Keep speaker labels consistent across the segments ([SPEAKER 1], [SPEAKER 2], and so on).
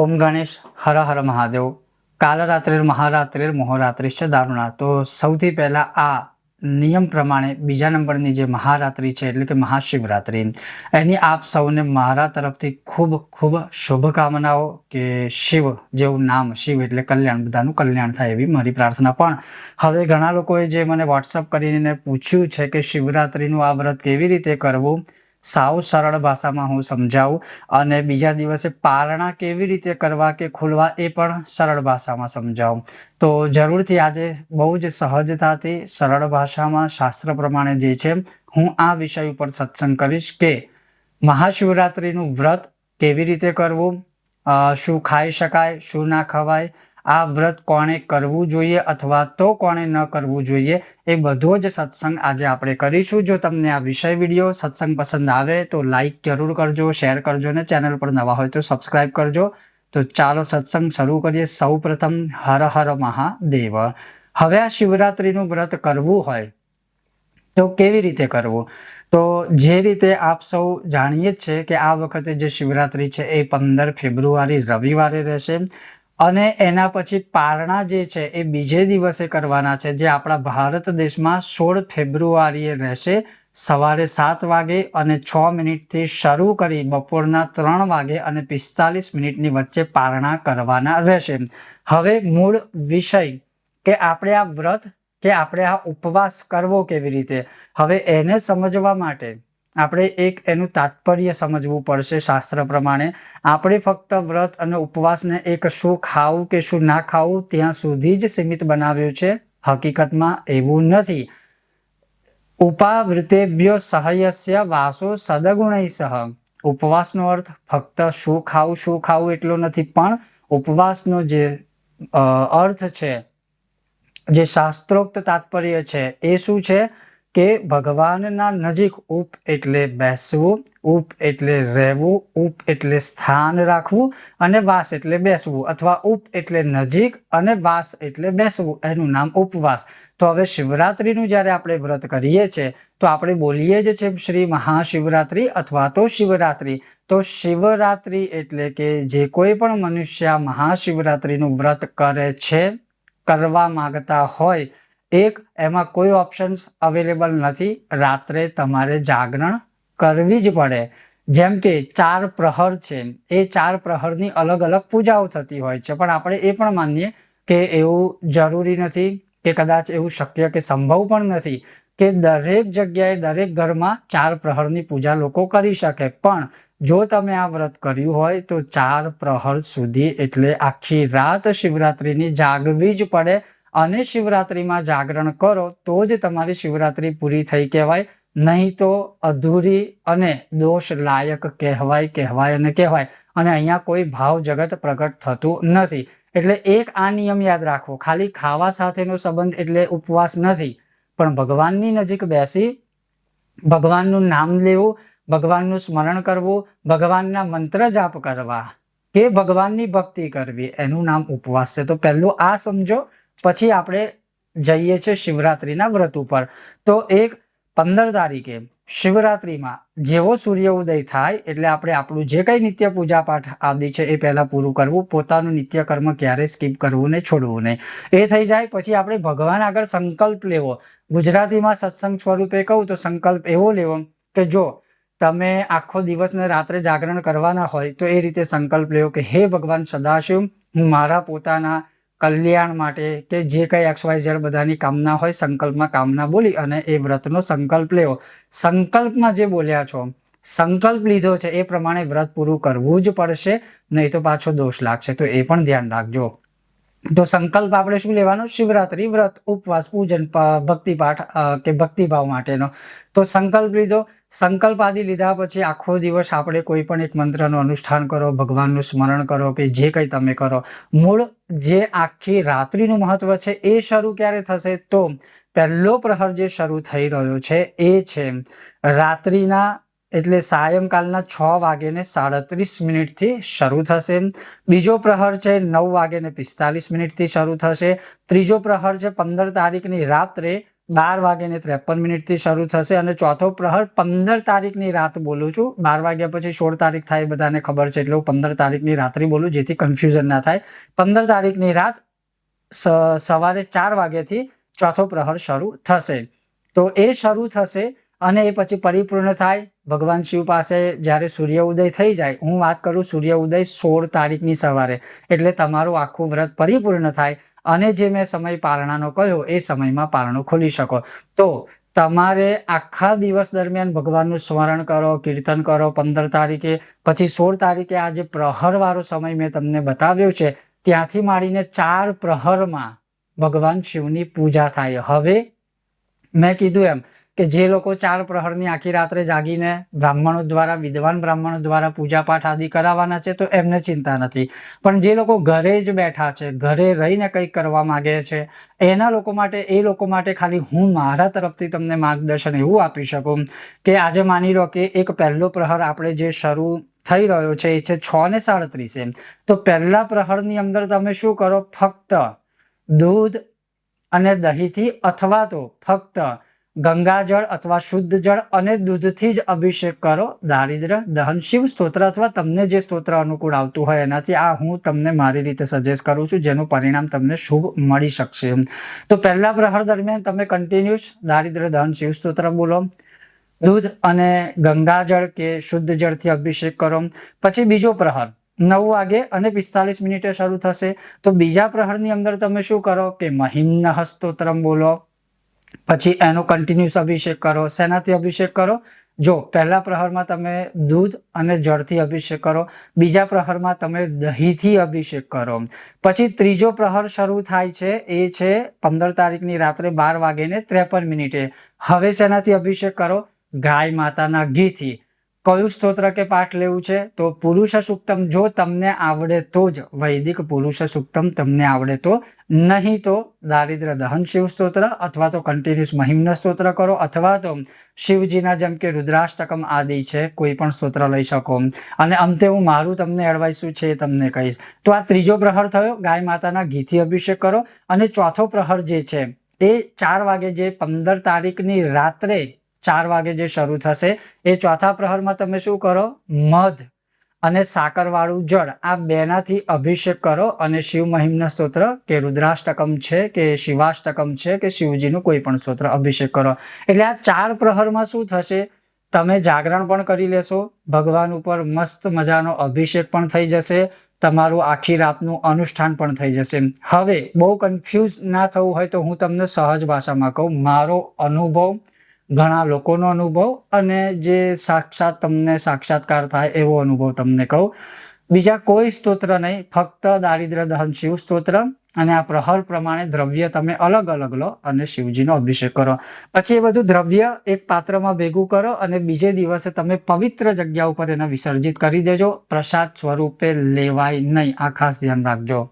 [SPEAKER 1] ઓમ ગણેશ, હર હર મહાદેવ કાલ રાત્રે મહારાત્રે મોહરાત્રિ છે દારૂણા. તો સૌથી પહેલાં આ નિયમ પ્રમાણે બીજા નંબરની જે મહારાત્રિ છે, એટલે કે મહાશિવરાત્રિ, એની આપ સૌને મારા તરફથી ખૂબ ખૂબ શુભકામનાઓ કે શિવ જેવું નામ, શિવ એટલે કલ્યાણ, બધાનું કલ્યાણ થાય એવી મારી પ્રાર્થના. પણ હવે ઘણા લોકોએ જે મને વોટ્સઅપ કરીને પૂછ્યું છે કે શિવરાત્રિનું આ વ્રત કેવી રીતે કરવું સાવ સરળ ભાષામાં હું સમજાવું અને બીજા દિવસે પારણા કેવી રીતે કરવા કે ખોલવા એ પણ સરળ ભાષામાં સમજાવું. તો જરૂરથી આજે બહુ જ સહજતાથી સરળ ભાષામાં શાસ્ત્ર પ્રમાણે જે છે, હું આ વિષય ઉપર સત્સંગ કરીશ કે મહાશિવરાત્રિનું વ્રત કેવી રીતે કરવું? શું ખાઈ શકાય, શું ના ખવાય? આ વ્રત કોણે કરવું જોઈએ અથવા તો કોણે ન કરવું જોઈએ એ બધો જ સત્સંગ આજે આપણે કરીશું. જો તમને આ વિષય વીડિયો સત્સંગ પસંદ આવે તો લાઈક જરૂર કરજો શેર કરજો ને ચેનલ પર નવા હોય તો સબસ્ક્રાઈબ કરજો. તો ચાલો સત્સંગ શરૂ કરીએ. સૌ પ્રથમ હર હર મહાદેવ. હવે આ શિવરાત્રિનું વ્રત કરવું હોય તો કેવી રીતે કરવું? તો જે રીતે આપ સૌ જાણીએ જ છે કે આ વખતે જે શિવરાત્રિ છે એ પંદર ફેબ્રુઆરી રવિવારે રહેશે. અને એના પછી પારણા જે છે એ બીજે દિવસે કરવાના છે, જે આપણા ભારત દેશમાં સોળ ફેબ્રુઆરીએ રહેશે. સવારે સાત વાગે અને છ મિનિટથી શરૂ કરી બપોરના ત્રણ વાગે અને પિસ્તાલીસ મિનિટની વચ્ચે પારણા કરવાના રહેશે. હવે મૂળ વિષય કે આપણે આ વ્રત કે આપણે આ ઉપવાસ કરવો કેવી રીતે? હવે એને સમજવા માટે આપણે એક એનું તાત્પર્ય સમજવું પડશે શાસ્ત્ર પ્રમાણે. આપણે ફક્ત વ્રત અને ઉપવાસને એક શું ખાવું કે શું ના ખાવું ત્યાં સુધી જ સીમિત બનાવ્યું છે. હકીકતમાં એવું નથી. ઉપાવૃતેભ્યો સહયસ્ય વાસો સદગુણય સહ ઉપવાસનો અર્થ ફક્ત શું ખાવું શું ખાવું એટલો નથી, પણ ઉપવાસનો જે અર્થ છે, જે શાસ્ત્રોક્ત તાત્પર્ય છે એ શું છે? કે ભગવાનના નજીક ઉપ એટલે બેસવું ઉપ એટલે રહેવું ઉપ એટલે સ્થાન રાખવું અને વાસ એટલે બેસવું અથવા ઉપ એટલે નજીક અને વાસ એટલે બેસવું, એનું નામ ઉપવાસ. તો હવે શિવરાત્રિનું જ્યારે આપણે વ્રત કરીએ છીએ તો આપણે બોલીએ જ છે શ્રી મહાશિવરાત્રિ અથવા તો શિવરાત્રિ. તો શિવરાત્રિ એટલે કે જે કોઈ પણ મનુષ્ય મહાશિવરાત્રિનું વ્રત કરે છે, કરવા માગતા હોય એક, એમાં કોઈ ઓપ્શન્સ અવેલેબલ નથી. રાત્રે તમારે જાગરણ કરવી જ પડે. જેમ કે ચાર પ્રહર છે. એ ચાર પ્રહરની અલગ અલગ પૂજાઓ થતી હોય છે. પણ આપણે એ પણ માનીએ કે એવું જરૂરી નથી કે કદાચ એવું શક્ય કે સંભવ પણ નથી કે દરેક જગ્યાએ, દરેક ઘરમાં ચાર પ્રહરની પૂજા લોકો કરી શકે. પણ જો તમે આ વ્રત કર્યું હોય તો ચાર પ્રહર સુધી એટલે આખી રાત શિવરાત્રિની જાગવી જ પડે. અને શિવરાત્રિમાં જાગરણ કરો, તો જ તમારી શિવરાત્રિ પૂરી થઈ કહેવાય. નહીં તો અધૂરી અને દોષ લાયક કહેવાય કહેવાય અને કહેવાય. અને અહીંયા કોઈ ભાવ જગત પ્રગટ થતું નથી. એટલે એક આ નિયમ યાદ રાખવો. ખાલી ખાવા સાથેનો સંબંધ એટલે ઉપવાસ નથી. પણ ભગવાનની નજીક બેસી, ભગવાનનું નામ લેવું, ભગવાનનું સ્મરણ કરવું, ભગવાનના મંત્ર જાપ કરવા કે ભગવાનની ભક્તિ કરવી. એનું નામ ઉપવાસ છે. તો પહેલું આ સમજો. પછી આપણે જઈએ છીએ શિવરાત્રિના વ્રત ઉપર. તો એક પંદર તારીખે શિવરાત્રિમાં જેવો સૂર્ય ઉદય થાય એટલે આપણે આપણું જે કંઈ નિત્ય પૂજા પાઠ આદિ છે એ પહેલાં પૂરું કરવું, પોતાનું નિત્ય કર્મ ક્યારેય સ્કીપ કરવું નહીં છોડવું નહીં. એ થઈ જાય પછી આપણે ભગવાન આગળ સંકલ્પ લેવો. ગુજરાતીમાં સત્સંગ સ્વરૂપે કહું તો સંકલ્પ એવો લેવો કે જો તમે આખો દિવસ ને રાત્રે જાગરણ કરવાના હોય તો એ રીતે સંકલ્પ લેવો કે, હે ભગવાન સદાશિવ, હું મારા પોતાના કલ્યાણ માટે કે જે કંઈ એક્સ વાય ઝેડ બધાની કામના હોય, સંકલ્પમાં કામના બોલી અને એ વ્રતનો સંકલ્પ લેવો. સંકલ્પમાં જે બોલ્યા છો, સંકલ્પ લીધો છે એ પ્રમાણે વ્રત પૂરું કરવું જ પડશે, નહીં તો પાછો દોષ લાગશે. તો એ પણ ધ્યાન રાખજો. તો સંકલ્પ આપણે શું લેવાનો? શિવરાત્રિ વ્રત, ઉપવાસ, પૂજન, પ- ભક્તિપાઠ કે ભક્તિભાવ માટેનો. તો સંકલ્પ લીધો. સંકલ્પ આદિ લીધા પછી આખો દિવસ આપણે કોઈ પણ એક મંત્રનું અનુષ્ઠાન કરો, ભગવાનનું સ્મરણ કરો કે જે કંઈ તમે કરો. મૂળ જે આખી રાત્રિનું મહત્વ છે એ શરૂ ક્યારે થશે? તો પહેલો પ્રહર જે શરૂ થઈ રહ્યો છે એ છે રાત્રિના એટલે સાયંકાલના છ વાગ્યે સાડત્રીસ મિનિટથી શરૂ થશે. બીજો પ્રહર છે નવ વાગ્યે પિસ્તાલીસ મિનિટથી શરૂ થશે. ત્રીજો પ્રહર છે પંદર તારીખની રાત્રે બાર વાગે ને ત્રેપન મિનિટથી શરૂ થશે અને ચોથો પ્રહર પંદર તારીખની રાત બોલું છું. બાર વાગ્યા પછી સોળ તારીખ થાય બધાને ખબર છે, એટલે હું પંદર તારીખની રાત્રિ બોલું, જેથી કન્ફ્યુઝન ના થાય. પંદર તારીખની રાત સવારે ચાર વાગ્યાથી ચોથો પ્રહર શરૂ થશે. તો એ શરૂ થશે અને એ પછી પરિપૂર્ણ થાય. ભગવાન શિવ પાસે જ્યારે સૂર્ય ઉદય થઈ જાય, હું વાત કરું સૂર્ય ઉદય સોળ તારીખની સવારે, એટલે તમારું આખું વ્રત પરિપૂર્ણ થાય અને જે મેં સમય પારણાનો કહ્યો એ સમયમાં પારણું ખોલી શકો. તો તમારે આખા દિવસ દરમિયાન ભગવાનનું સ્મરણ કરો, કીર્તન કરો, પંદર તારીખે, પછી સોળ તારીખે આ જે પ્રહરવાળો સમય મેં તમને બતાવ્યો છે, ત્યાંથી માંડીને ચાર પ્રહરમાં ભગવાન શિવની પૂજા થાય. હવે મેં કીધું એમ કે જે લોકો ચાર પ્રહરની આખી રાત્રે જાગીને બ્રાહ્મણો દ્વારા, વિદ્વાન બ્રાહ્મણો દ્વારા પૂજાપાઠ આદિ કરાવવાના છે, તો એમને ચિંતા નથી. પણ જે લોકો ઘરે જ બેઠા છે, ઘરે રહીને કંઈક કરવા માગે છે, એના લોકો માટે, એ લોકો માટે ખાલી હું મારા તરફથી તમને માર્ગદર્શન એવું આપી શકું કે આજે માની લો કે એક પહેલો પ્રહર આપણે જે શરૂ થઈ રહ્યો છે, એ છે છ ને સાડત્રીસે. તો પહેલા પ્રહરની અંદર તમે શું કરો? ફક્ત દૂધ અને દહીંથી અથવા તો ફક્ત ગંગાજળ અથવા શુદ્ધ જળ અને દૂધથી જ અભિષેક કરો. દારિદ્ર દહન, શિવ સ્તોત્ર અથવા તમને જે સ્તોત્ર અનુકૂળ આવતું હોય એનાથી આ હું તમને મારી રીતે સજેસ્ટ કરું છું, જેનું પરિણામ તમને શુભ મળી શકશે. તો પહેલા પ્રહર દરમિયાન તમે કન્ટિન્યુઅસ દારિદ્ર દહન, શિવ સ્તોત્ર બોલો. દૂધ અને ગંગાજળ કે શુદ્ધ જળથી અભિષેક કરો. પછી બીજો પ્રહર, નવ વાગે અને પિસ્તાલીસ મિનિટે શરૂ થશે. તો બીજા પ્રહરની અંદર તમે શું કરો કે મહિમ્ન સ્તોત્રમ બોલો. પછી એનો કન્ટિન્યુઅસ અભિષેક કરો, શેનાથી અભિષેક કરો? જો, પહેલા પ્રહરમાં તમે દૂધ અને જળથી અભિષેક કરો, બીજા પ્રહરમાં તમે દહીંથી અભિષેક કરો. પછી ત્રીજો પ્રહર શરૂ થાય છે, એ છે પંદર તારીખની રાત્રે બાર વાગે ને ત્રેપન મિનિટે. હવે શેનાથી અભિષેક કરો? ગાય માતાના ઘીથી. કયું સ્તોત્ર કે પાઠ લેવું છે? તો પુરુષ સુક્તમ જો તમને આવડે તો જ. વૈદિક પુરુષ સુક્તમ તમને આવડે તો નહીં તો દારિદ્ર દહન શિવ સ્તોત્ર અથવા તો કન્ટિન્યુઅસ મહિમ્ન સ્તોત્ર કરો અથવા તો શિવજીના જેમ કે રુદ્રાષ્ટકમ આદિ છે, કોઈ પણ સ્તોત્ર લઈ શકો. અને અંતે હું મારું તમને એડવાઇસ શું છે એ તમને કહીશ. તો આ ત્રીજો પ્રહર થયો, ગાય માતાના ઘીથી અભિષેક કરો. અને ચોથો પ્રહર જે છે, એ ચાર વાગે જે પંદર તારીખની રાત્રે ચાર વાગે જે શરૂ થશે, એ ચોથા પ્રહરમાં તમે શું કરો? મધ અને સાકરવાળું જળ. આ બેનાથી અભિષેક કરો અને શિવ મહિમના સ્તોત્ર કે રુદ્રાષ્ટકમ છે કે શિવાષ્ટકમ છે કે શિવજીનું કોઈ પણ સ્તોત્ર અભિષેક કરો. એટલે આ ચાર પ્રહરમાં શું થશે? તમે જાગરણ પણ કરી લેશો, ભગવાન ઉપર મસ્ત મજાનો અભિષેક પણ થઈ જશે, તમારું આખી રાતનું અનુષ્ઠાન પણ થઈ જશે. હવે બહુ કન્ફ્યુઝ ના થવું હોય તો હું તમને સહજ ભાષામાં કહું, મારો અનુભવ ઘણા લોકોનો અનુભવ અને જે સાક્ષાત તમને સાક્ષાત્કાર થાય એવો અનુભવ તમને કહું. બીજા કોઈ સ્તોત્ર નહીં, ફક્ત દારિદ્ર દહન શિવ સ્તોત્ર અને આ પ્રહર પ્રમાણે દ્રવ્ય તમે અલગ અલગ લો અને શિવજીનો અભિષેક કરો. પછી એ બધું દ્રવ્ય એક પાત્રમાં ભેગું કરો અને બીજે દિવસે તમે પવિત્ર જગ્યા ઉપર એને વિસર્જિત કરી દેજો. પ્રસાદ સ્વરૂપે લેવાય નહીં. આ ખાસ ધ્યાન રાખજો.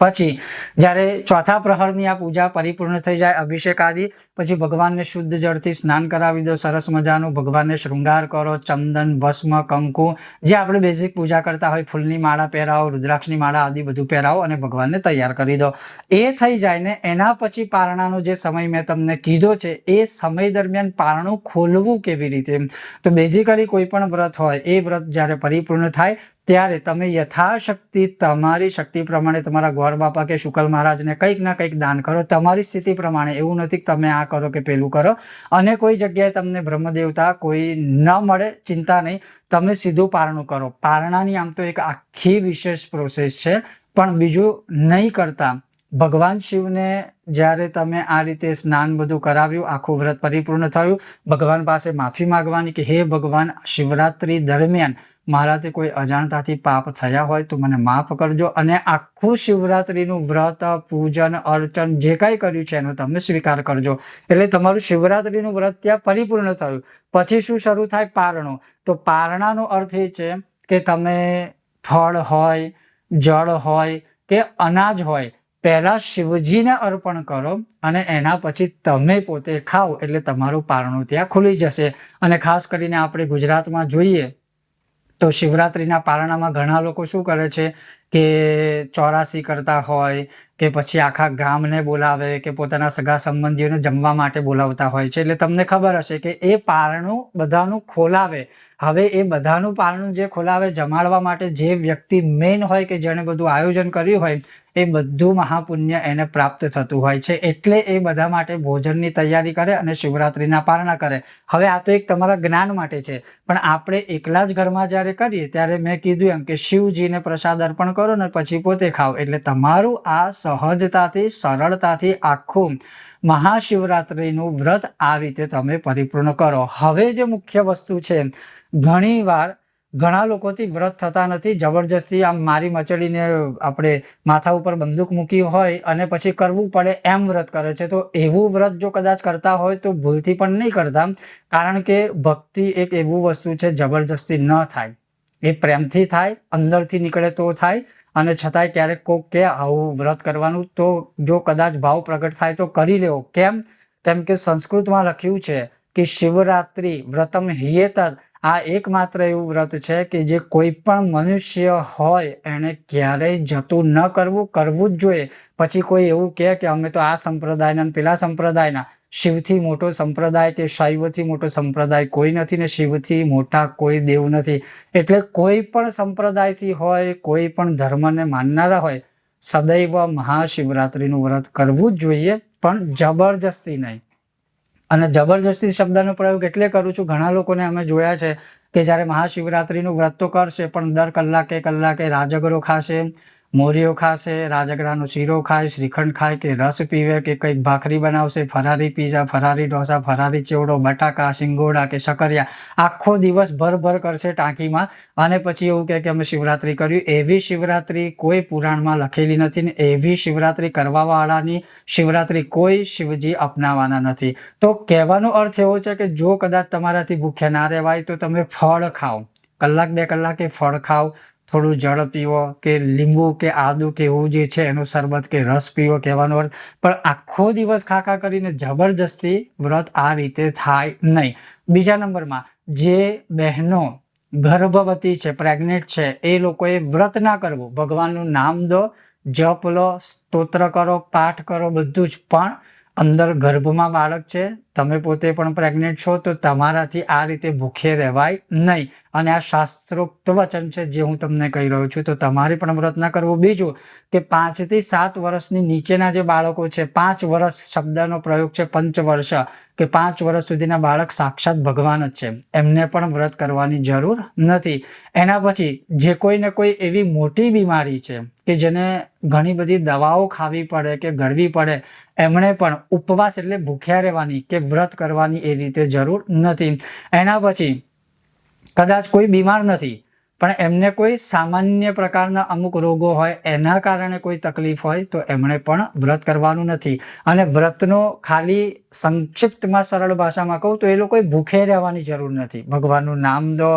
[SPEAKER 1] પછી જ્યારે ચોથા પ્રહરની આ પૂજા પરિપૂર્ણ થઈ જાય, અભિષેક આદિ, પછી ભગવાનને શુદ્ધ જળથી સ્નાન કરાવી દો, સરસ મજાનું ભગવાનને શૃંગાર કરો, ચંદન, ભસ્મ, કંકુ, જે આપણે બેઝિક પૂજા કરતા હોય, ફૂલની માળા પહેરાવો, રુદ્રાક્ષની માળા આદિ બધું પહેરાવો અને ભગવાનને તૈયાર કરી દો. એ થઈ જાય ને એના પછી પારણાનો જે સમય મેં તમને કીધો છે, એ સમય દરમિયાન પારણું ખોલવું કેવી રીતે? તો બેઝિકલી કોઈ પણ વ્રત હોય, એ વ્રત જ્યારે પરિપૂર્ણ થાય ત્યારે તમે યથાશક્તિ તમારી શક્તિ પ્રમાણે તમારા ગોર બાપા કે શુકલ મહારાજને કંઈક ના કંઈક દાન કરો. તમારી સ્થિતિ પ્રમાણે એવું નથી કે તમે આ કરો કે પેલું કરો. અને કોઈ જગ્યાએ તમને બ્રહ્મદેવતા કોઈ ન મળે, ચિંતા નહીં. તમે સીધું પારણું કરો. પારણાની આમ તો એક આખી વિશેષ પ્રોસેસ છે, પણ બીજું નહીં કરતા. ભગવાન શિવને જ્યારે તમે આ રીતે સ્નાન બધું કરાવ્યું, આખું વ્રત પરિપૂર્ણ થયું, ભગવાન પાસે માફી માંગવાની કે, હે ભગવાન, શિવરાત્રિ દરમિયાન મારાથી કોઈ અજાણતાથી પાપ થયા હોય તો મને માફ કરજો અને આખું શિવરાત્રિનું વ્રત, પૂજન, અર્ચન જે કાંઈ કર્યું છે એનો તમે સ્વીકાર કરજો. એટલે તમારું શિવરાત્રીનું વ્રત ત્યાં પરિપૂર્ણ થયું. પછી શું શરૂ થાય? પારણો. તો પારણાનો અર્થ એ છે કે તમે ફળ હોય, જળ હોય કે અનાજ હોય પહેલા શિવજીને અર્પણ કરો અને એના પછી તમે પોતે ખાઓ એટલે તમારું પારણું ત્યાં ખુલી જશે. અને ખાસ કરીને આપણે ગુજરાતમાં જોઈએ તો શિવરાત્રિના પારણામાં ઘણા લોકો શું કરે છે કે ચોરાસી કરતા હોય કે પછી આખા ગામને બોલાવે કે પોતાના સગા સંબંધીઓને જમવા માટે બોલાવતા હોય છે. એટલે તમને ખબર હશે કે એ પારણું બધાનું ખોલાવે. હવે એ બધાનું પારણું જે ખોલાવે, જમાડવા માટે જે વ્યક્તિ મેઇન હોય કે જેણે બધું આયોજન કર્યું હોય, એ બધું મહાપુણ્ય એને પ્રાપ્ત થતું હોય છે. એટલે એ બધા માટે ભોજનની તૈયારી કરે અને શિવરાત્રિના પારણા કરે. હવે આ તો એક તમારા જ્ઞાન માટે છે. પણ આપણે એકલા જ ઘરમાં જ્યારે કરીએ, ત્યારે મેં કીધું એમ કે શિવજીને પ્રસાદ અર્પણ કરો ને પછી પોતે ખાઓ. એટલે તમારું આ સહજતાથી, સરળતાથી આખું મહાશિવરાત્રિનું વ્રત આ રીતે તમે પરિપૂર્ણ કરો. હવે જે મુખ્ય વસ્તુ છે ઘણીવાર ઘણા લોકોથી વ્રત થતા નથી. જબરજસ્તી આમ મારી મચડીને આપણે માથા ઉપર બંદૂક મૂકી હોય અને પછી કરવું પડે એમ વ્રત કરે છે. તો એવું વ્રત જો કદાચ કરતા હોય તો ભૂલથી પણ નહીં કરતા. કારણ કે ભક્તિ એક એવું વસ્તુ છે, જબરજસ્તી ન થાય. એ પ્રેમથી થાય, અંદરથી નીકળે તો થાય અને છતાંય ક્યારેક કોક કે આવું વ્રત કરવાનું તો જો કદાચ ભાવ પ્રગટ થાય તો કરી લેવો. કેમ? કેમ કે સંસ્કૃતમાં લખ્યું છે કે શિવરાત્રિ વ્રતમ હિયેતર આ એકમાત્ર એવું વ્રત છે કે જે કોઈ પણ મનુષ્ય હોય, એને ક્યારેય જતું ન કરવું કરવું જ જોઈએ. પછી કોઈ એવું કહે કે અમે તો આ સંપ્રદાયના પેલા સંપ્રદાયના. શિવથી મોટો સંપ્રદાય કે શૈવથી મોટો સંપ્રદાય? કોઈ નથી ને શિવથી મોટા કોઈ દેવ નથી. એટલે કોઈ પણ સંપ્રદાયથી હોય, કોઈ પણ ધર્મને માનનારા હોય, સદૈવ મહાશિવરાત્રિનું વ્રત કરવું જ જોઈએ, પણ જબરજસ્તી નહીં. અને જબરજસ્તી શબ્દનો પ્રયોગ એટલે કરું છું. ઘણા લોકોને અમે જોયા છે કે જ્યારે મહાશિવરાત્રિનું વ્રત તો કરશે, પણ દર કલાકે કલાકે રાજગરો ખાશે. મોરીઓ ખાશે, રાજગરાનો શીરો ખાય, શ્રીખંડ ખાય કે રસ પીવે કે કંઈક ભાખરી બનાવશે, ફરારી પીઝા, ફરારી ઢોસા, ફરારી ચેવડો, બટાકા, શિંગોડા કે શકરિયા. આખો દિવસ ભરભર કરશે ટાંકીમાં અને પછી એવું કહે કે અમે શિવરાત્રિ કર્યું. એવી શિવરાત્રિ કોઈ પુરાણમાં લખેલી નથી ને એવી શિવરાત્રિ કરવાવાળાની શિવરાત્રિ કોઈ શિવજી અપનાવવાના નથી. તો કહેવાનો અર્થ એવો છે કે જો કદાચ તમારાથી ભૂખ્યા ના રહેવાય તો તમે ફળ ખાઓ. કલાક બે કલાકે ફળ ખાઓ. થોડું જળ પીવો કે લીંબુ કે આદુ કે એવું જે છે એનું શરબત કે રસ પીવો કહેવાનો અર્થ. પણ આખો દિવસ ખાખા કરીને જબરજસ્તી વ્રત આ રીતે થાય નહીં. બીજા નંબરમાં જે બહેનો ગર્ભવતી છે પ્રેગ્નેન્ટ છે, એ લોકોએ વ્રત ના કરવું. ભગવાનનું નામ દો, જપ લો, સ્તોત્ર કરો, પાઠ કરો, બધું જ. પણ અંદર ગર્ભમાં બાળક છે, તમે પોતે પણ પ્રેગ્નેન્ટ છો, તો તમારાથી આ રીતે ભૂખે રહેવાય નહીં. અને આ શાસ્ત્રોક્ત વચન છે જે હું તમને કહી રહ્યો છું, તો તમારે પણ વ્રત ના કરવું. બીજું કે પાંચથી સાત વર્ષની નીચેના જે બાળકો છે, પાંચ વર્ષ શબ્દનો પ્રયોગ છે પંચ વર્ષ કે પાંચ વર્ષ સુધીના બાળક સાક્ષાત ભગવાન જ છે. એમને પણ વ્રત કરવાની જરૂર નથી. એના પછી જે કોઈને કોઈ એવી મોટી બીમારી છે કે જેને ઘણી બધી દવાઓ ખાવી પડે કે ગળવી પડે, એમણે પણ ઉપવાસ એટલે ભૂખ્યા રહેવાની કે વ્રત કરવાની એ રીતે જરૂર નથી. એના પછી કદાચ કોઈ બીમાર નથી, પણ એમને કોઈ સામાન્ય પ્રકારના અમુક રોગો હોય, એના કારણે કોઈ તકલીફ હોય, તો એમણે પણ વ્રત કરવાનું નથી. અને વ્રતનો ખાલી સંક્ષિપ્તમાં સરળ ભાષામાં કહું તો એ લોકોએ ભૂખે રહેવાની જરૂર નથી. ભગવાનનું નામ દો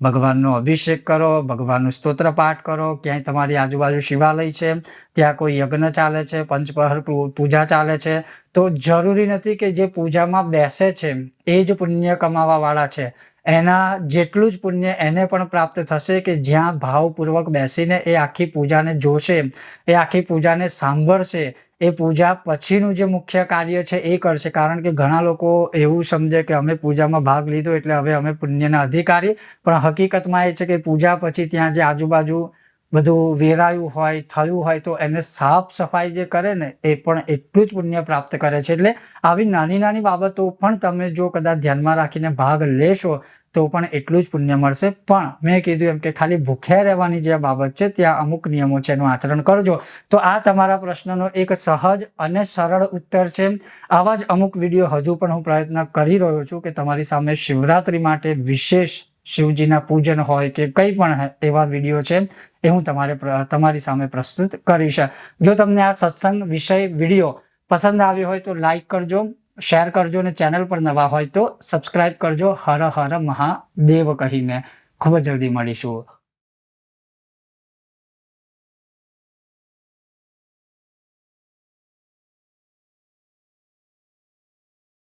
[SPEAKER 1] ભગવાનનો અભિષેક કરો, ભગવાનનું સ્તોત્ર પાઠ કરો, ક્યાંય તમારી આજુબાજુ શિવાલય છે, ત્યાં કોઈ યજ્ઞ ચાલે છે, પંચપહર પૂજા ચાલે છે, તો જરૂરી નથી કે જે પૂજામાં બેસે છે, એ જ પુણ્ય કમાવાવાળા છે. એના જેટલું જ પુણ્ય એને પણ પ્રાપ્ત થશે કે જ્યાં ભાવપૂર્વક બેસીને એ આખી પૂજાને જોશે, એ આખી પૂજાને સાંભળશે એ પૂજા પછીનું જે મુખ્ય કાર્ય છે એ કરશે. કારણ કે ઘણા લોકો એવું સમજે કે અમે પૂજામાં ભાગ લીધો એટલે હવે અમે પુણ્યના અધિકારી. પણ હકીકતમાં એ છે કે પૂજા પછી ત્યાં જે આજુબાજુ બધું વેરાયું હોય, થયું હોય તો એને સાફ સફાઈ જે કરે ને, એ પણ એટલું જ પુણ્ય પ્રાપ્ત કરે છે. એટલે આવી નાની નાની બાબતો પણ તમે જો કદાચ ધ્યાનમાં રાખીને ભાગ લેશો, તો પણ એટલું જ પુણ્ય મળશે. પણ મેં કીધું એમ કે ખાલી ભૂખ્યા રહેવાની જે બાબત છે, ત્યાં અમુક નિયમો છે, એનું આચરણ કરજો. તો આ તમારા પ્રશ્નનો એક સહજ અને સરળ ઉત્તર છે. આવા જ અમુક વીડિયો હજુ પણ હું પ્રયત્ન કરી રહ્યો છું કે તમારી સામે શિવરાત્રી માટે વિશેષ શિવજીના પૂજન હોય કે કંઈ પણ એવા વીડિયો છે, એ હું તમારે તમારી સામે પ્રસ્તુત કરીશ. જો તમને આ સત્સંગ વિષય વીડિયો પસંદ આવ્યો હોય તો લાઈક કરજો, શેર કરજો અને ચેનલ પર નવા હોય તો સબસ્ક્રાઈબ કરજો. હર હર મહાદેવ કહીને. ખૂબ જ જલ્દી મળીશું.